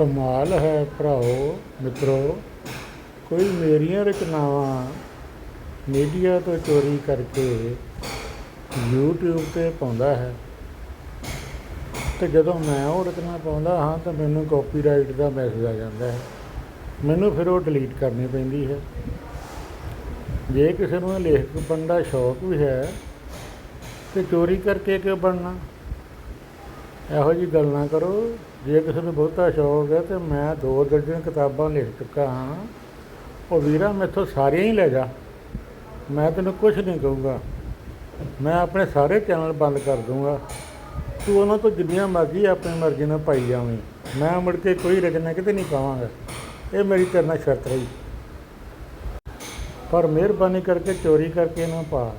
ਕਮਾਲ ਹੈ ਭਰਾਓ, ਮਿੱਤਰੋ। ਕੋਈ ਮੇਰੀਆਂ ਰਚਨਾਵਾਂ ਮੀਡੀਆ ਤੋਂ ਚੋਰੀ ਕਰਕੇ YouTube ਤੇ ਪਾਉਂਦਾ ਹੈ। ਤੇ ਜਦੋਂ ਮੈਂ ਉਹ ਰਚਨਾ ਪਾਉਂਦਾ ਹਾਂ, ਤਾਂ ਮੈਨੂੰ ਕਾਪੀਰਾਈਟ ਦਾ ਮੈਸੇਜ ਆ ਜਾਂਦਾ ਹੈ। ਮੈਨੂੰ ਫਿਰ ਉਹ ਡਿਲੀਟ ਕਰਨੀ ਪੈਂਦੀ ਹੈ। ਜੇ ਕਿਸੇ ਨੂੰ ਲੇਖਕ ਬਣਨ ਦਾ ਸ਼ੌਕ ਵੀ ਹੈ, ਤੇ ਚੋਰੀ ਕਰਕੇ ਕਿਉਂ ਬਣਨਾ? ਇਹੋ ਜੀ ਗੱਲ ਨਾ ਕਰੋ। ਜੇ ਕਿਸੇ ਨੂੰ ਬਹੁਤਾ ਸ਼ੌਕ ਹੈ ਤੇ ਮੈਂ ਦੋ ਦਰਜਨ ਕਿਤਾਬਾਂ ਲਿਖ ਚੁੱਕਾ ਹਾਂ। ਉਹ ਵੀਰਾ ਮੈਥੋਂ ਸਾਰੀਆਂ ਹੀ ਲੈ ਜਾ। ਮੈਂ ਤੈਨੂੰ ਕੁਝ ਨਹੀਂ ਕਹੂੰਗਾ। ਮੈਂ ਆਪਣੇ ਸਾਰੇ ਚੈਨਲ ਬੰਦ ਕਰ ਦੂੰਗਾ। ਤੂੰ ਉਹਨਾਂ ਤੋਂ ਜਿੰਨੀਆਂ ਮਰਜ਼ੀ ਆਪਣੀ ਮਰਜ਼ੀ ਨਾਲ ਪਾਈ ਜਾਵੇਂ। ਮੈਂ ਮੁੜ ਕੇ ਕੋਈ ਰਚਨਾ ਕਿਤੇ ਨਹੀਂ ਪਾਵਾਂਗਾ। ਇਹ ਮੇਰੀ ਤੇਰੇ ਨਾਲ ਸ਼ਰਤ ਰਹੀ। ਪਰ ਮਿਹਰਬਾਨੀ ਕਰਕੇ ਚੋਰੀ ਕਰਕੇ ਨਾ ਪਾ।